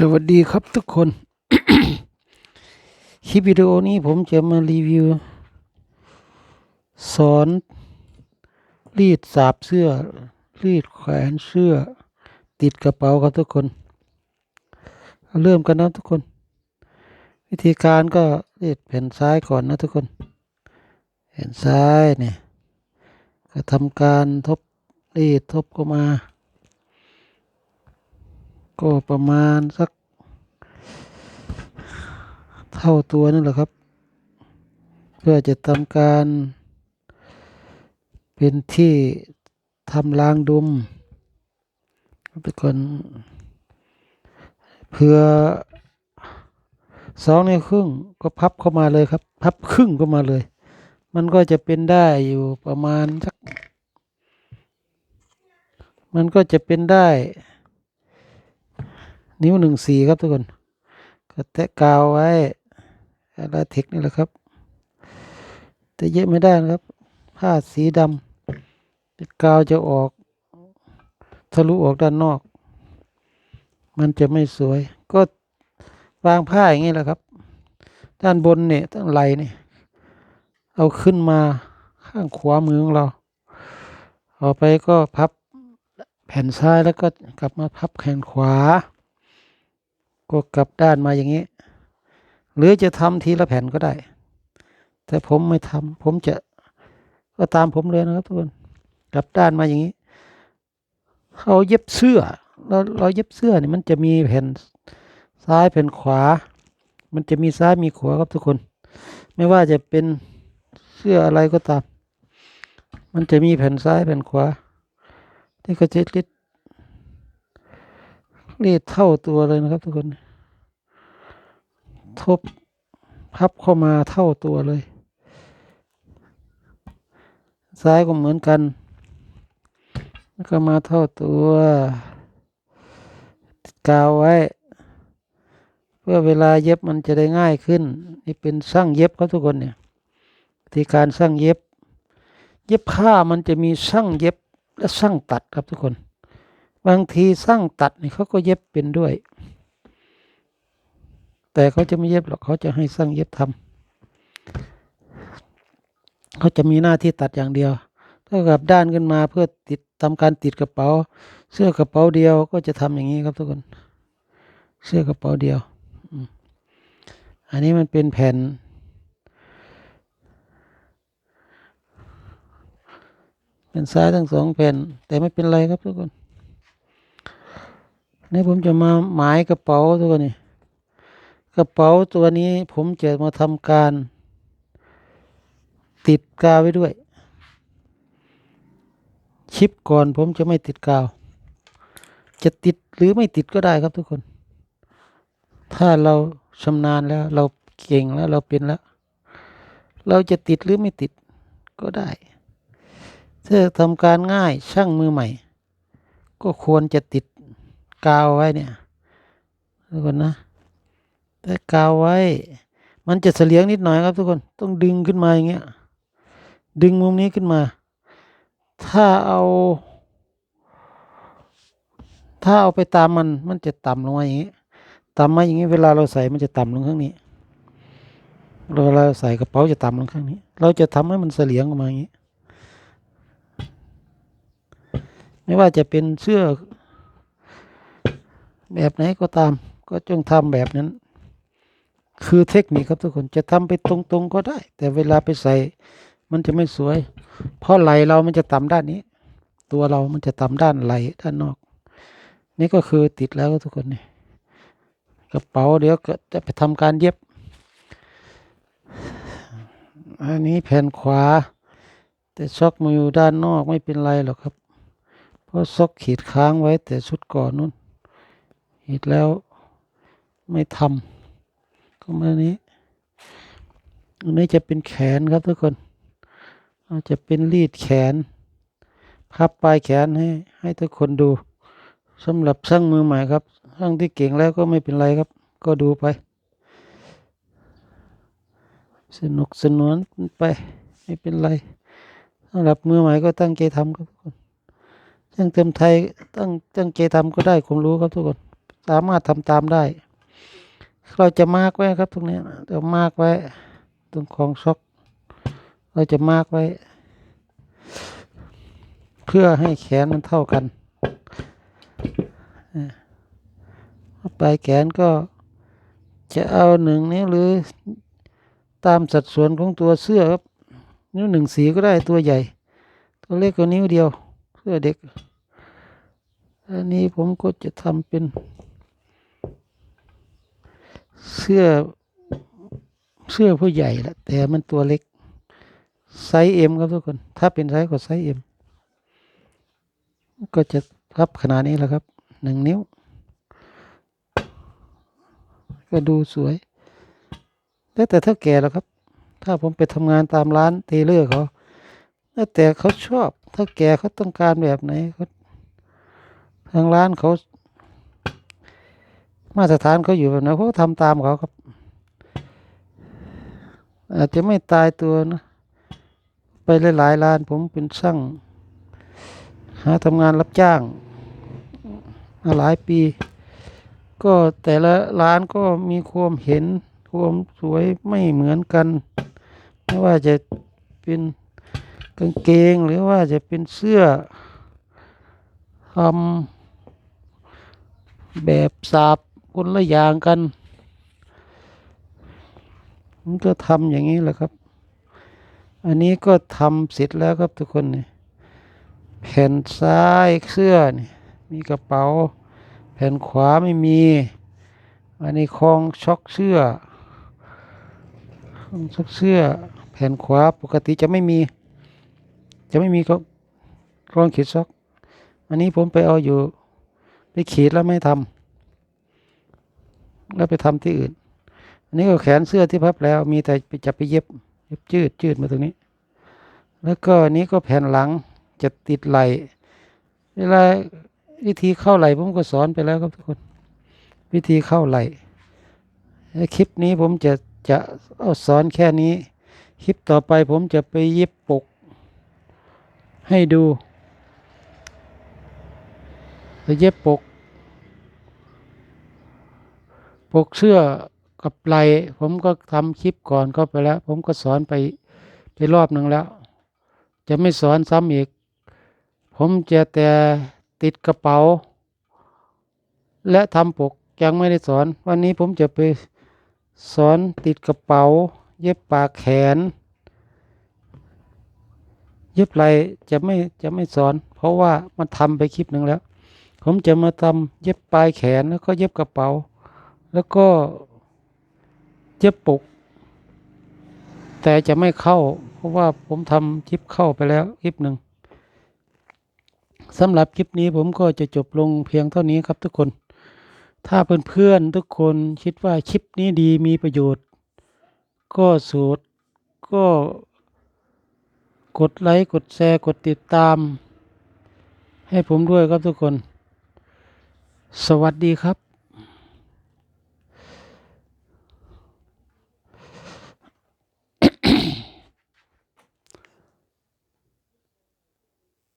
สวัสดีครับทุกคน คลิปวิดีโอนี้ผมจะมารีวิว สอนรีดสาบเสื้อ รีดแขวนเสื้อ ติดกระเป๋าครับทุกคน เริ่มกันนะทุกคน วิธีการก็รีดแผ่นซ้ายก่อนนะทุกคน แผ่นซ้ายเนี่ย ก็ทำการทบรีดทบก็มา ก็ประมาณสัก เท่าตัวนั่นแหละครับ เพื่อจะทำการ เป็นที่ทำรางดุมทุกคนเพื่อสองในวครึ่งก็พับเข้ามาเลยครับ พับครึ่งเข้ามาเลย มันก็จะเป็นได้อยู่ประมาณสัก มันก็จะเป็นได้ นิ้วหนึ่งสี่ครับทุกคนก็แตะกาวไว้อะไรเทคนี่แหละครับ แต่เยอะไม่ได้นะครับ ผ้าสีดำกาวจะออกทะลุออกด้านนอก มันจะไม่สวย ก็วางผ้าอย่างนี้แหละครับ ด้านบนเนี่ยตั้งไหลเนี่ยเอาขึ้นมาข้างขวามือของเรา เอาไปก็พับแผ่นซ้ายแล้วก็กลับมาพับแขนขวา ก็กลับด้านมาอย่างนี้ หรือจะทำทีละแผ่นก็ได้ แต่ผมไม่ทำผมจะก็ตามผมเลยนะครับทุกคนกลับด้านมาอย่างนี้เขาเย็บเสื้อเราเราเย็บเสื้อนี่มันจะมีแผ่นซ้ายแผ่นขวา มันจะมีซ้ายมีขวาครับทุกคน ไม่ว่าจะเป็นเสื้ออะไรก็ตาม มันจะมีแผ่นซ้ายแผ่นขวา ที่ก็จะริด รีดเท่าตัวเลยนะครับทุกคน ทบพับเข้ามาเท่าตัวเลย ซ้ายก็เหมือนกัน แล้วก็มาเท่าตัวกาวไว้ เพื่อเวลาเย็บมันจะได้ง่ายขึ้น นี่เป็นช่างเย็บครับทุกคนเนี่ยวิธีการช่างเย็บ เย็บผ้ามันจะมีช่างเย็บและช่างตัดครับทุกคน บางทีช่างตัดนี่เขาก็เย็บเป็นด้วย แต่เขาจะไม่เย็บหรอกเขาจะให้ช่างเย็บทำเขาจะมีหน้าที่ตัดอย่างเดียว ถ้ากับด้านขึ้นมาเพื่อติดทำการติดกระเป๋า เสื้อกระเป๋าเดียวก็จะทำอย่างนี้ครับทุกคน เสื้อกระเป๋าเดียว อันนี้มันเป็นแผ่น เป็นซ้ายทั้งสองแผ่น แต่ไม่เป็นไรครับทุกคน นี่ผมจะมาหมายกระเป๋าตัวนี้ กระเป๋าตัวนี้ผมจะมาทำการ ติดกาวไว้ด้วย ชิปก่อนผมจะไม่ติดกาว จะติดหรือไม่ติดก็ได้ครับทุกคน ถ้าเราชำนาญแล้วเราเก่งแล้วเราเป็นแล้ว เราจะติดหรือไม่ติดก็ได้ ถ้าทำการง่ายช่างมือใหม่ ก็ควรจะติด กาวไว้เนี่ยทุกคนนะแต่กาวไว้ มันจะเสลียงนิดหน่อยครับทุกคนต้องดึงขึ้นมาอย่างเงี้ยดึงมุมนี้ขึ้นมา ถ้าเอา ถ้าเอาไปตามมันมันจะต่ำลงมาอย่างนี้ต่ำมาอย่างนี้เวลาเราใส่มันจะต่ำลงข้างนี้เวลาเราใส่กระเป๋าจะต่ำลงข้างนี้ เราจะทำให้มันเสลียงออกมาอย่างนี้ ไม่ว่าจะเป็นเสื้อ แบบไหนก็ตาม ก็จงทำแบบนั้น คือเทคนิคครับทุกคนจะทำไปตรงๆก็ได้ แต่เวลาไปใส่มันจะไม่สวย เพราะไหลเรามันจะต่ำด้านนี้ ตัวเรามันจะต่ำด้านไหลด้านนอก นี่ก็คือติดแล้วทุกคนนี่กระเป๋าเดี๋ยวก็จะไปทำการเย็บ อันนี้แผ่นขวา แต่ช็อกมาอยู่ด้านนอกไม่เป็นไรหรอกครับ เพราะซอกขีดค้างไว้แต่ชุดก่อนนู้น ขีดแล้วไม่ทำก็มานี้อันนี้จะเป็นแขนครับทุกคนอาจจะเป็นรีดแขน พับปลายแขนให้ให้ทุกคนดูสำหรับช่างมือใหม่ครับช่างที่เก่งแล้วก็ไม่เป็นไรครับ ก็ดูไป สนุกสนวนไปไม่เป็นไรสำหรับมือใหม่ก็ตั้งใจทำครับทุกคนช่างเต็มไทยตั้งตั้งใจทำก็ได้ความรู้ครับทุกคน สามารถทำตามได้ เราจะมาร์กไว้ครับ ตรงนี้เรามาร์กไว้ ตรงของช็อคเราจะมาร์กไว้ เพื่อให้แขนมันเท่ากันปลายแขนก็จะเอาหนึ่งนิ้วหรือตามสัดส่วนของตัวเสื้อครับ นิ้วหนึ่งสีก็ได้ตัวใหญ่ ตัวเล็กกว่านิ้วเดียว เสื้อเด็ก อันนี้ผมก็จะทำเป็น เสื้อเสื้อผู้ใหญ่ละแต่มันตัวเล็ก ไซส์เอ็มครับทุกคน ถ้าเป็นไซส์ก็ไซส์เอ็มก็จะพับขนาดนี้แหละครับหนึ่งนิ้ว ก็ดูสวย แล้วแต่ถ้าแก่แล้วครับ ถ้าผมไปทำงานตามร้านเทเลอร์เขาแล้วแต่เขาชอบถ้าแก่เขาต้องการแบบไหนเขาทางร้านเขา มาตรฐานเขาอยู่แบบไหนเขาทำตามเขาครับ อาจจะไม่ตายตัวนะ ไปหลายๆร้าน ผมเป็นช่างหาทำงานรับจ้างมาหลายปี ก็แต่ละร้านก็มีความเห็นความสวยไม่เหมือนกันไม่ว่าจะเป็นกางเกงหรือว่าจะเป็นเสื้อทำแบบสาบ คนละอย่างกันมันก็ทำอย่างนี้แหละครับ อันนี้ก็ทำเสร็จแล้วครับทุกคนนี่แผ่นซ้ายเสื้อนี่มีกระเป๋า แผ่นขวาไม่มี อันนี้คล้องช็อกเสื้อคลองช็อกเสื้อ แผ่นขวาปกติจะไม่มี จะไม่มีก็คล้องขีดช็อก อันนี้ผมไปเอาอยู่ ไปขีดแล้วไม่ทำ แล้วไปทำที่อื่น อันนี้ก็แขนเสื้อที่พับแล้วมีแต่ไปจะไปเย็บเย็บจืดจืดมาตรงนี้ แล้วก็อันนี้ก็แผ่นหลังจะติดไหลเวลาวิธีเข้าไหลผมก็สอนไปแล้วครับทุกคน วิธีเข้าไหลคลิปนี้ผมจะจะเอาสอนแค่นี้ คลิปต่อไปผมจะไปเย็บปก ให้ดูไปเย็บปก ปกเสื้อกับไหลผมก็ทำคลิปก่อนเข้าไปแล้ว ผมก็สอนไปไปรอบหนึ่งแล้ว จะไม่สอนซ้ำอีก ผมจะแต่ติดกระเป๋า และทำปกยังไม่ได้สอน วันนี้ผมจะไปสอนติดกระเป๋า เย็บปากแขน เย็บไหลจะไม่จะไม่สอน เพราะว่ามันทำไปคลิปหนึ่งแล้ว ผมจะมาทำเย็บปลายแขนแล้วก็เย็บกระเป๋า แล้วก็เย็บปก แต่จะไม่เข้า เพราะว่าผมทำคลิปเข้าไปแล้วคลิปหนึ่งสำหรับคลิปนี้ผมก็จะจบลงเพียงเท่านี้ครับทุกคน ถ้าเพื่อนๆทุกคนคิดว่าคลิปนี้ดีมีประโยชน์ ก็สูตรก็กดไลค์กดแชร์กดติดตาม ให้ผมด้วยครับทุกคน สวัสดีครับ